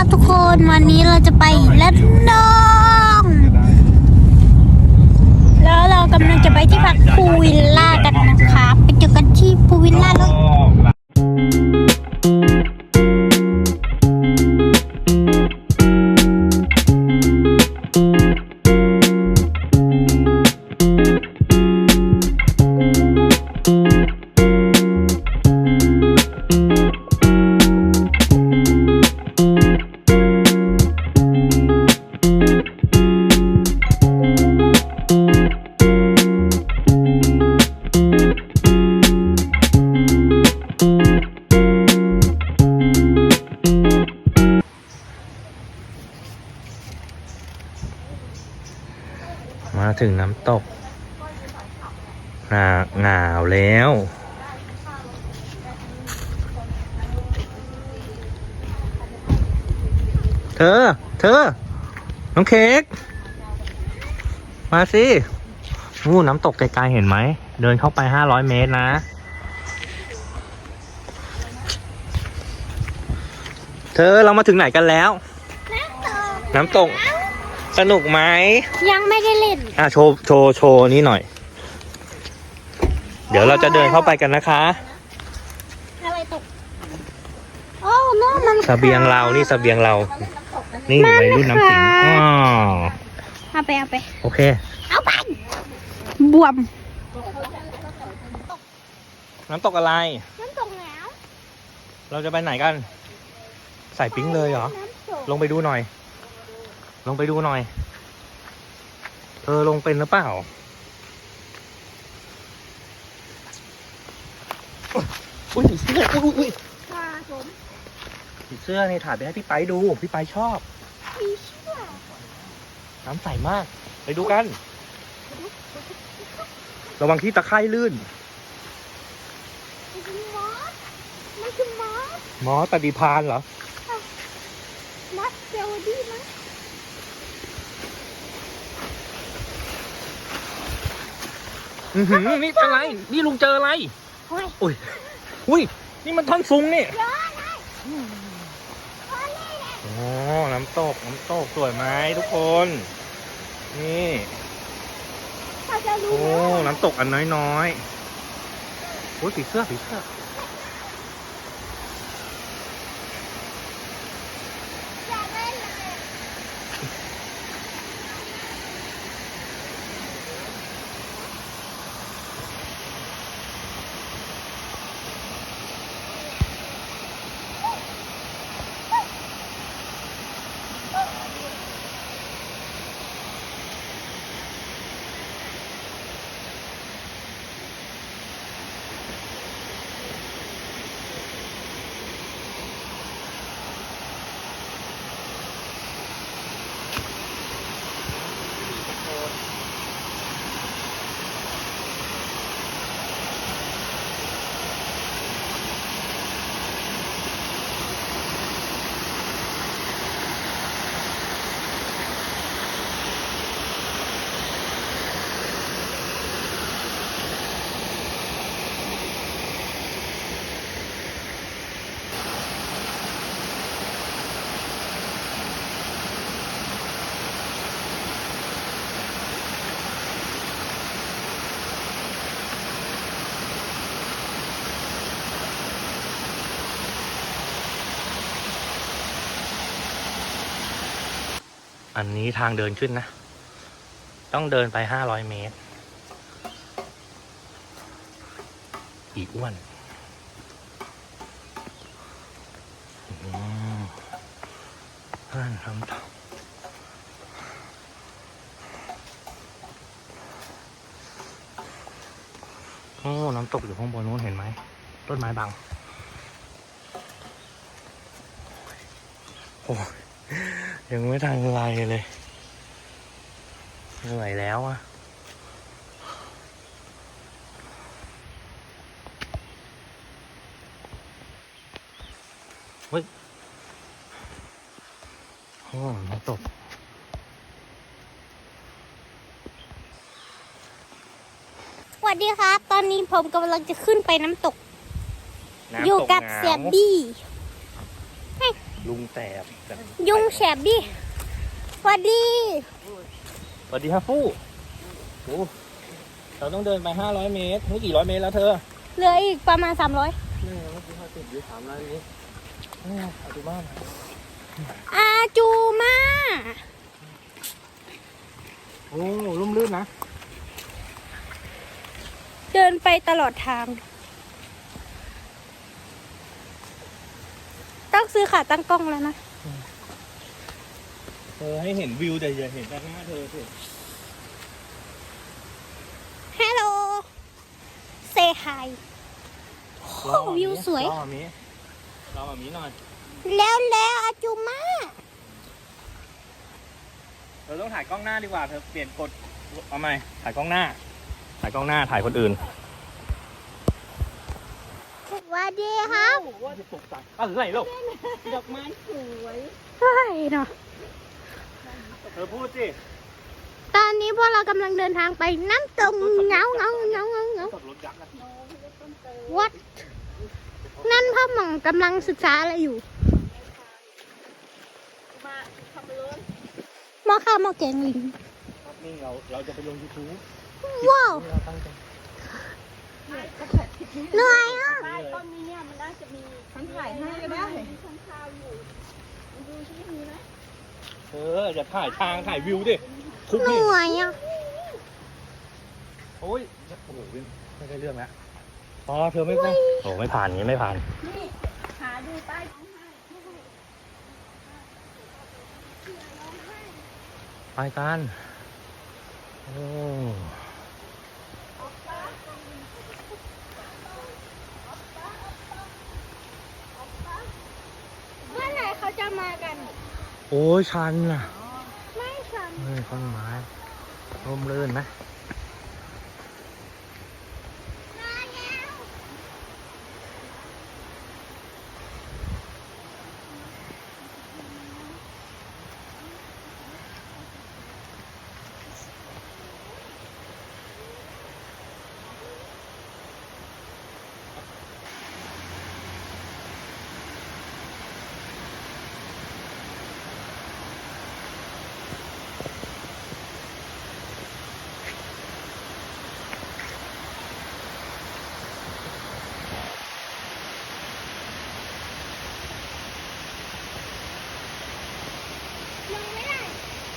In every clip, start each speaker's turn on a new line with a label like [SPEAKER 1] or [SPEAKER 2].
[SPEAKER 1] ค
[SPEAKER 2] รับทุกคนวันนี้เราจะไปเล่นนอง แล้วเรากำลังจะไปที่พักภูวิลล่ากันนะคะไปเจอกันที่ภูวิลล่าแล้ว
[SPEAKER 3] ธอ เธอ น้องเค้ก มาสินู่นน้ำตกไกลๆเห็นไหม เดินเข้าไปห้าร้อยเมตรนะ เธอเรามาถึงไหนกันแล้ว น้ำตก สนุกไหม
[SPEAKER 2] ยังไม่ได้เล่น
[SPEAKER 3] อะโชว์โชว์โชว์นี่หน่อย เดี๋ยวเราจะเดินเข้าไปกันนะคะ
[SPEAKER 2] อะไรตกโอ้โน่นมัน
[SPEAKER 3] เสบียงเรา นี่เสบียงเรา นี่วัยรุ่นน้ำสิงอ๋อ
[SPEAKER 2] เอาไปเอาไป
[SPEAKER 3] โอเค
[SPEAKER 2] เอาไป บวม
[SPEAKER 3] น้ำตกอะไร
[SPEAKER 2] น้ำตกแล้ว
[SPEAKER 3] เราจะไปไหนกัน ใส่ปิ๊งเลยเหรอ
[SPEAKER 2] น้ำตก
[SPEAKER 3] ลงไปดูหน่อย ลงไปดูหน่อย เธอลงเป็นหรือเปล่า อุ้ยผีเสื้อ อุ้ยอุ้ยอุ้ย
[SPEAKER 2] ปลาผม
[SPEAKER 3] ผีเสื้อนี่ถ่ายไปให้พี่ไปดู พี่ไปชอบ
[SPEAKER 2] มีเชือก
[SPEAKER 3] น้ำใสมาก ไปดูกัน ระวังที่ตะไคร่ลื่น
[SPEAKER 2] มันคือมอสมันคือมอส
[SPEAKER 3] หมอปฏิพานเหรอ
[SPEAKER 2] มอสเซลดี้มั้ง
[SPEAKER 3] อือหือนี่อะไร นี่ลุงเจออะไร
[SPEAKER 2] เฮ้ย
[SPEAKER 3] อุ้ย อุ้ย นี่มันท่อนซุงนี่
[SPEAKER 2] เยอะเลยพอเลยแหละ
[SPEAKER 3] โอ้ น้ำตก น้ำตก สวยไหมทุกคน นี่
[SPEAKER 2] ถ้าจะรู้
[SPEAKER 3] โอ้
[SPEAKER 2] แล้ว
[SPEAKER 3] น้ำตกอันน้อยๆโอ้ยผีเสื้อผีเสื้อ
[SPEAKER 2] อยากเล่นเลย
[SPEAKER 3] อันนี้ทางเดินขึ้นนะ ต้องเดินไปห้าร้อยเมตร อีกอ้วนนั่นน้ำตกโอ้น้ำตกอยู่ข้างบนนู้นเห็นไหมต้นไม้บัง โอ้ย ยังไม่ทันไรเลยเหนื่อยแล้วอะเฮ้ยโอ้น้ำตก
[SPEAKER 2] สวัสดีครับ ตอนนี้ผมกำลังจะขึ้นไปน้ำตก
[SPEAKER 3] น้ำต
[SPEAKER 2] อยู่กับ
[SPEAKER 3] หนาว
[SPEAKER 2] เสียบี้
[SPEAKER 3] ลุงแสบ
[SPEAKER 2] ยุงแสบบี้สวัสดี
[SPEAKER 3] สวัสดีครับฟู่โอ้เราต้องเดินไปห้าร้อยเมตรนี่กี่ร้อยเมตรแล้วเธอ
[SPEAKER 2] เหลืออีกประมาณ300
[SPEAKER 3] นี่เมื่อกี้เราติดอยู่สามร้อยเมตรนี่เอาดูบ้าน
[SPEAKER 2] อาจูมา
[SPEAKER 3] โอ้ลุ่มลื่นนะ
[SPEAKER 2] เดินไปตลอดทาง ต้องซื้อขาตั้งกล้องแล้วนะ
[SPEAKER 3] เธอให้เห็นวิวแต่อย่าเห็นด้านหน้าเธอสิ
[SPEAKER 2] ฮัลโหล เซฮายโอ้วิวสวย
[SPEAKER 3] รอแบบนี้รอแบบนี้หน่อย
[SPEAKER 2] แล้วแล้วอาจูมา
[SPEAKER 3] เธอต้องถ่ายกล้องหน้าดีกว่า เธอเปลี่ยนกดเอาใหม่ถ่ายกล้องหน้า ถ่ายกล้องหน้า ถ่ายคนอื่น
[SPEAKER 2] ส วัสดีครับ
[SPEAKER 3] ว่าจะตกใจอะไรลูก
[SPEAKER 1] ดอกไม้สวย
[SPEAKER 2] เฮ้ยเนาะ
[SPEAKER 3] เธอพูดสิ
[SPEAKER 2] ตอนนี้พวกเรากำลังเดินทางไปน้ำตกเงาเงาเงาเงาเงา
[SPEAKER 3] ตกรถยักษ์นะ
[SPEAKER 2] วัดนั่นพ่อหม่องกำลังศึกษาอะไรอยู่
[SPEAKER 1] มาทำลย
[SPEAKER 2] หมอข้าวหมอแกงลิง
[SPEAKER 3] นี่เราเราจะไปลงยูทูบ
[SPEAKER 2] ว้าว
[SPEAKER 3] เราตั้งใจ
[SPEAKER 2] เหนื่อยอะ
[SPEAKER 1] ใต้ต้นนี้เนี่ยมันน่าจะมีฉันถ่ายให้ก็ได้มีข้างคาวอยู่มันดูที่มีไหม
[SPEAKER 3] เออจะถ่ายทางถ่ายวิวดิทุก
[SPEAKER 2] เห
[SPEAKER 3] นี่
[SPEAKER 2] นื่อยอะ
[SPEAKER 3] โอ้ยโอ้โหไม่ได้เรื่องแล้วอ๋อเธอไม่ไม่โอ้ไม่ผ่านงี้ไม่ผ่าน
[SPEAKER 1] นี่หาดูใต้ท้องให้
[SPEAKER 3] ไปกัน โอ้
[SPEAKER 2] เมื่อไหร่เขา จะมากัน
[SPEAKER 3] โอ้ยชันน่ะ
[SPEAKER 2] ไม่ฉัน
[SPEAKER 3] เฮ้ยต้นไม้ร่มรื่นนะ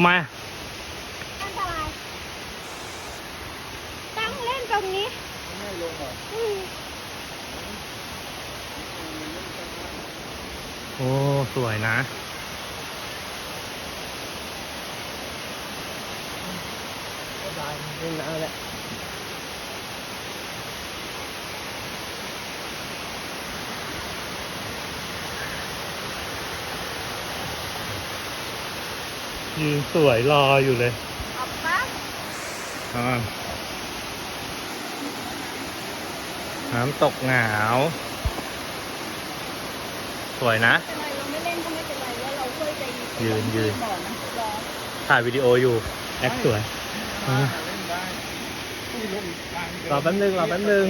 [SPEAKER 3] ำไม
[SPEAKER 2] อันตราย ตั้งเล่นตรงนี้
[SPEAKER 3] ไม่ลงหรอ
[SPEAKER 2] อืม
[SPEAKER 3] โอ้ สวยนะได้เล่นน้ำแหละ ยืนสวยรออยู่เลย
[SPEAKER 1] ออกปะ
[SPEAKER 3] อ่าน้ำตกหนาว สวยนะ
[SPEAKER 1] เป็นไรเราไม่เล่นก็ไม่เป็นไรแล้วเราช่วยใจดี
[SPEAKER 3] ยืนยืน
[SPEAKER 1] บอกนะรอ
[SPEAKER 3] ถ่ายวิดีโออยู่แอคสวย อะรอแป๊บนึงรอแป๊บนึง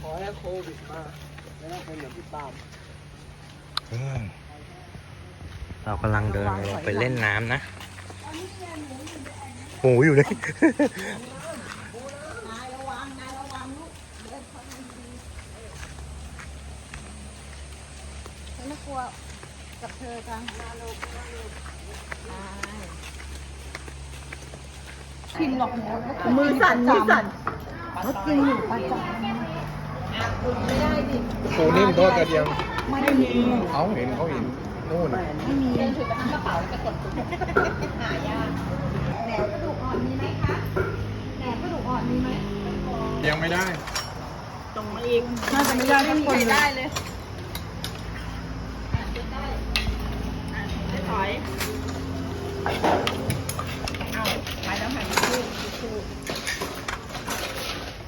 [SPEAKER 4] ขอให้โควิดมาแล้วเป็นเหมือนที่ตาม
[SPEAKER 3] อืมเรากำลังเดินลงไปเล่นน้ำนะโอ้อยู่เลย
[SPEAKER 1] นายระวังนายระวังลูกเดินเข้าดีๆฉันไม่กลัวกับเธอจังนายชินหรอกมือสั่นมือสั่นเขากินอยู่ประจำไม่ได้ดิ
[SPEAKER 4] ปูนิ่มทอดกระเทียม
[SPEAKER 1] ไม่มี
[SPEAKER 4] เขาเห็นเขาเห็นนู่น
[SPEAKER 1] ไม่มีเดินถือไปทั้งกระเป๋าแล้วจะกดตุกหายากแหนมกระดูกอ่อนมีไหมคะแหนมกระดูกอ่อนมีไหม
[SPEAKER 4] ยังไม่ได้
[SPEAKER 1] ตรงมาอีกน่าจะไม่ได้ทั้งคนได้เลยถอยเอาไปแล้วหันคู่คู่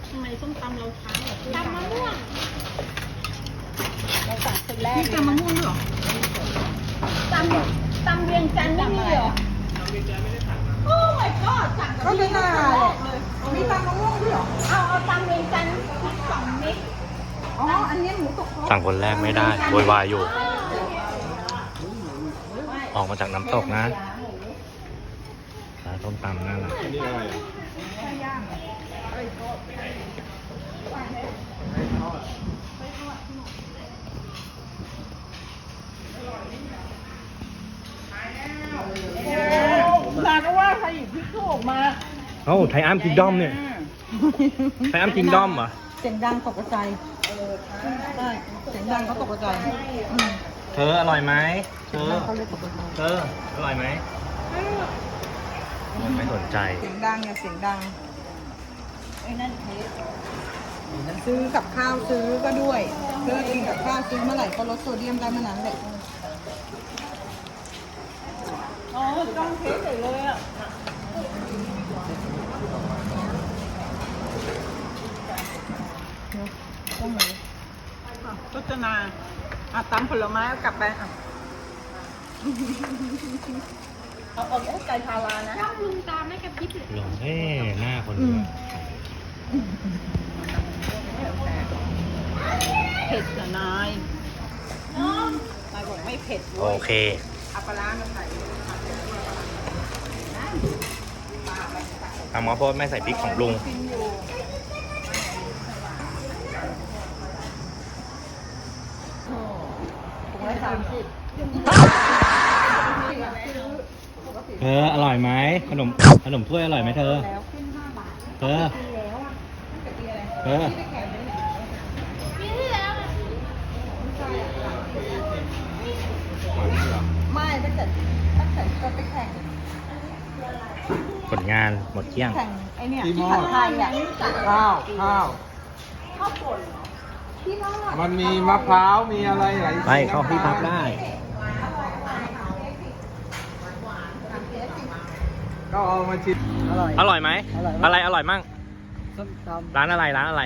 [SPEAKER 1] ทำไมส้มตำเราช้าตำมะม่วงเรา สั่งคนแรกนี่ตำมะม่วงเหรอตำตำเวียงจันทร์ไม่มีเหรอโอ้ my god สั่งก็ไม่น่าเลยมีตำมะม่วงด้วยเหรอเอาเอาตำเวียงจันทร์สองเม็ดอ๋ออันนี้หมูตก
[SPEAKER 3] สั่งคนแรกไม่ได้โวยวายอยู่ ออกมาจากน้ำตกนะร้านส้มตำน่ารัก
[SPEAKER 4] อันนี้อะไรอะ
[SPEAKER 1] ลาก็ว่าใครหยิบพริกถูกมา
[SPEAKER 3] เอ้าไทยอัมคิงดอมเนี่ยไทยอัมคิงดอมเหรอ
[SPEAKER 1] เสียงดังตกใจใช่เสียงดังเขาตกใจอืม
[SPEAKER 3] เธออร่อยไหมเธอ
[SPEAKER 1] เขาเลยตกใจ
[SPEAKER 3] เธออร่อยไหมมันไม่สนใจ
[SPEAKER 1] เสียงดังอย่าเสียงดังไอ้นั่นเทสซื้อกับข้าวซื้อก็ด้วยซื้อกินกับข้าวซื้อเมื่อไหร่ก็ลดโซเดียมได้เมื่อนั้นเลย อ๋อต้องเทสเลยอะรจนาอะตำผลไม้เอากลับไปอะเอาเอาไก่ทารานะ
[SPEAKER 2] ลุงตามไม่กระพริบเลย
[SPEAKER 3] หลงเอ้หน้าคนเดียว
[SPEAKER 1] เผ็ดกับนายนายบอกไม่เผ็ด
[SPEAKER 3] โอ
[SPEAKER 1] เว้ย
[SPEAKER 3] เค
[SPEAKER 1] เอาปลาร้ามาใส่
[SPEAKER 3] ทำมาโพดไม่ใส่พริกของลุง
[SPEAKER 1] กินอยู่ถุงละสามสิบ
[SPEAKER 3] เธออร่อยไหมขนมขนมถ้วยอร่อยไหมเธอ
[SPEAKER 1] แล้วขึ้นห้าบาท
[SPEAKER 3] เธอ
[SPEAKER 1] แล้วอะตั้งแต่ปีอะไร
[SPEAKER 3] เธอ
[SPEAKER 1] ไม่ตั้งแต่ตั้งแต่จะไปแข่ง
[SPEAKER 3] ผลงานหมดเกลี้ยง
[SPEAKER 1] แข่งไอเนี่ยที่ผัดไทยอะ
[SPEAKER 4] ข้าวข้าว
[SPEAKER 1] ข้าวป่นที่รอด
[SPEAKER 4] มันมีมะพร้าวมีอะไรหลาย
[SPEAKER 3] ไปเข้าที่พักได้
[SPEAKER 4] ก็เอามาชิมอร่อย
[SPEAKER 3] อร่อยไหม
[SPEAKER 4] อร่อยมาก
[SPEAKER 3] อะไรอร่อยมั่ง
[SPEAKER 4] ส้มต
[SPEAKER 3] ร้านอะไร ร้านอะไร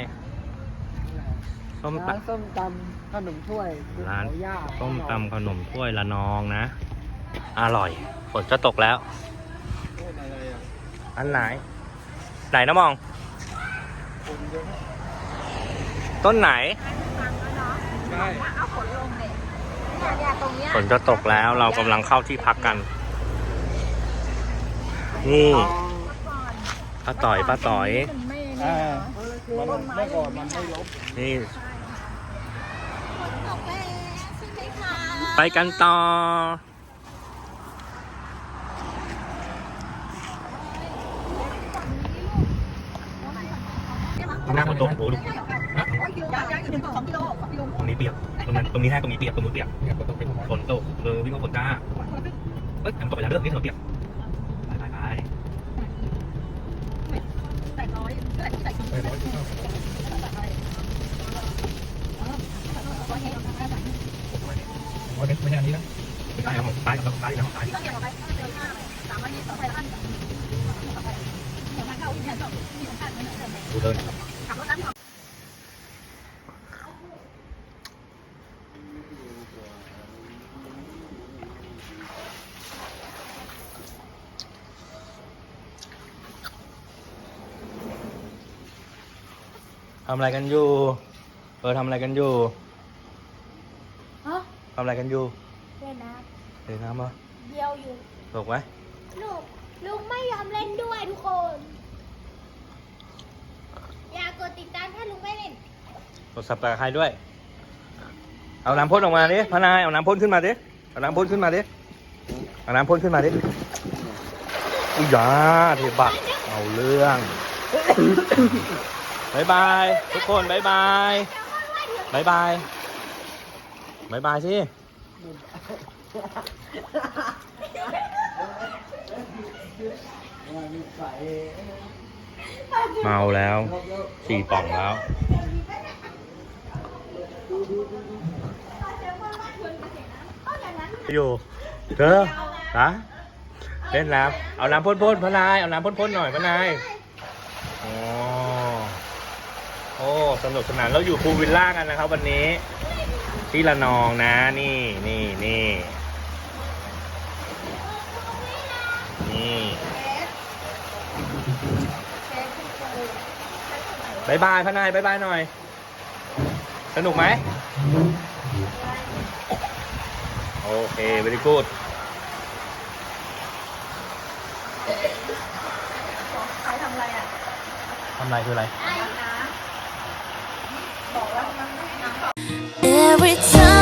[SPEAKER 3] ส้มำต
[SPEAKER 4] ร้านส้มตำขนมถ้วยำ
[SPEAKER 3] ร้าน
[SPEAKER 4] ย่า
[SPEAKER 3] ส้มตำขนมถ้วยละนองนะ อร่อย ฝนจะตกแล้ว
[SPEAKER 4] โอ้ยอะไร อะ
[SPEAKER 3] อันไหน ไหนนะมอง
[SPEAKER 4] คนเยอะมาก
[SPEAKER 3] ต้นไหน
[SPEAKER 4] ใช่
[SPEAKER 3] ฝนจะตกแล้วเรากำลังเข้าที่พักกัน นี่ป้าต่อยป้าต่อย
[SPEAKER 4] อ่ามันเมื่อก่อนมันไม่ลบ
[SPEAKER 3] นี่ไปกันต่อ หน้าคนตกโอ้โหตรงนี้เปียก ตรงนั้นตรงนี้แห้งตรงนี้เปียก ตรงนู้นเปียก
[SPEAKER 4] เนี่ยก็ต้องเป็น
[SPEAKER 3] ฝนตกเลยวิ่งมาฝนจ้าเอ้ยฝนตกไปแล้วเรื่องนี้ถนนเปียกไปไปไป
[SPEAKER 4] ไปร้อยที่เท่าวันนี้ไม่ใช่อันนี้นะ
[SPEAKER 3] ไปแล้วไปแล้วไปแล้วไปดูเดิน ทำอะไรกันอยู่ เออทำอะไรกันอยู่
[SPEAKER 2] ฮะ
[SPEAKER 3] ทำอะไรกันอยู่
[SPEAKER 2] เล่นน้ำ
[SPEAKER 3] เล่นน้ำเหรอ
[SPEAKER 2] เดียวอยู่
[SPEAKER 3] ตกไหม
[SPEAKER 2] ลูก ลูกไม่ยอมเล่นด้วยทุกคน กดติดตามถ้าลุงไม่เล่น
[SPEAKER 3] กดสับตะไคร้ด้วย เอาน้ำพ่นออกมาดิพะนายเอาน้ำพ่นขึ้นมาดิ เอาน้ำพ่นขึ้นมาดิ เอาน้ำพ่นขึ้นมาดิอุ้ยยาเทบักเอาเรื่องบายบายทุกคนบายบายบายบายบายบายสิ เมาแล้วสี่ป่องแล้ว อยู่ เธอฮะเล่นน้ำเอาน้ำพ่นๆพะนาย เอาน้ำพ่นๆหน่อยพนายโอ้โอ้สนุกสนานเราอยู่ภูวิลล่ากันนะครับ วันนี้ ที่ละนองนะ นี่นี่นี่นี่ บายบายพะนายบายบายหน่อย สนุกไหม โอเค very good
[SPEAKER 1] ใครทำอะไรอะ
[SPEAKER 3] ทำไรคืออะไร
[SPEAKER 5] Every time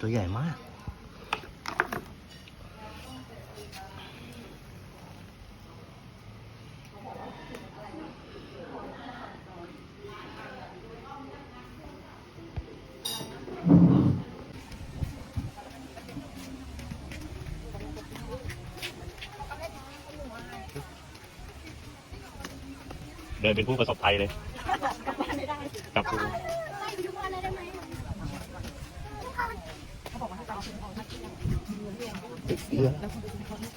[SPEAKER 3] ตัวใหญ่มาก เดินเป็นผู้ประสบภัยเลย กลับภู โ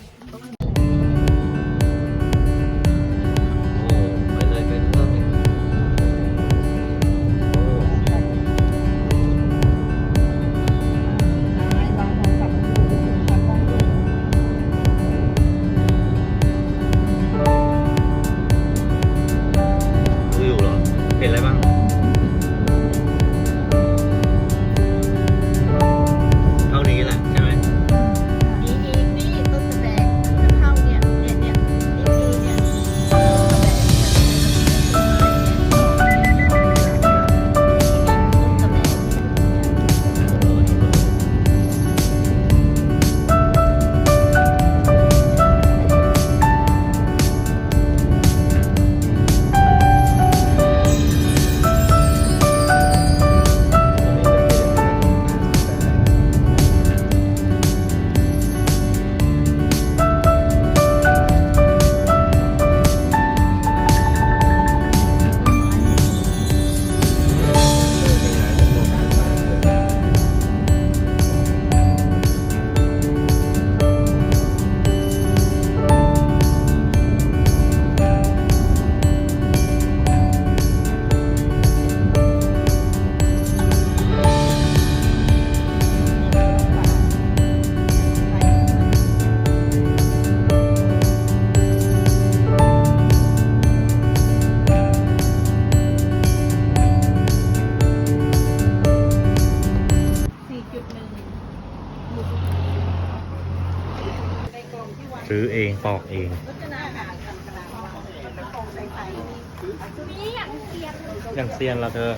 [SPEAKER 3] ซื้อเองปอกเอง
[SPEAKER 1] รจนาหารกันกระดาษวางเป็นกล่องใสๆ
[SPEAKER 3] อย่างเซียนเราเธอ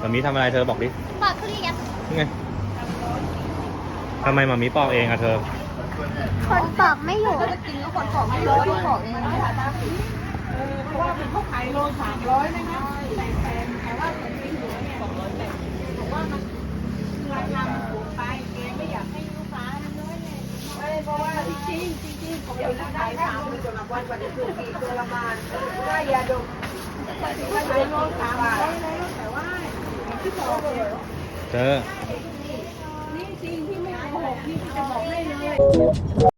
[SPEAKER 3] มามีทำอะไรเธอบอกดิ
[SPEAKER 2] ปากทุเรียน
[SPEAKER 3] นี่ไงทำไมมามีปอกเองอะเธอ
[SPEAKER 2] คนปอกไม่อยู่
[SPEAKER 1] ก็จะกินแล้วคนบอกไม่ร้อยบอกเองไม่ถ่ายตามสีเออเพราะว่าเป็นพวกขายโลสามร้อยนะคะแต่แพงแต่ว่าเป็น เพราะว่าจริงจริงจริงผมเป็นขายสามจนวันวันนี้คือกี่ตัวละมานได้ยาดมขายโลสามร้อยแล้วแต่ว่าที่บอกเลย
[SPEAKER 3] เจอ
[SPEAKER 1] นี่จริงที่ไม่โกหกพี่จะบอกได้เลย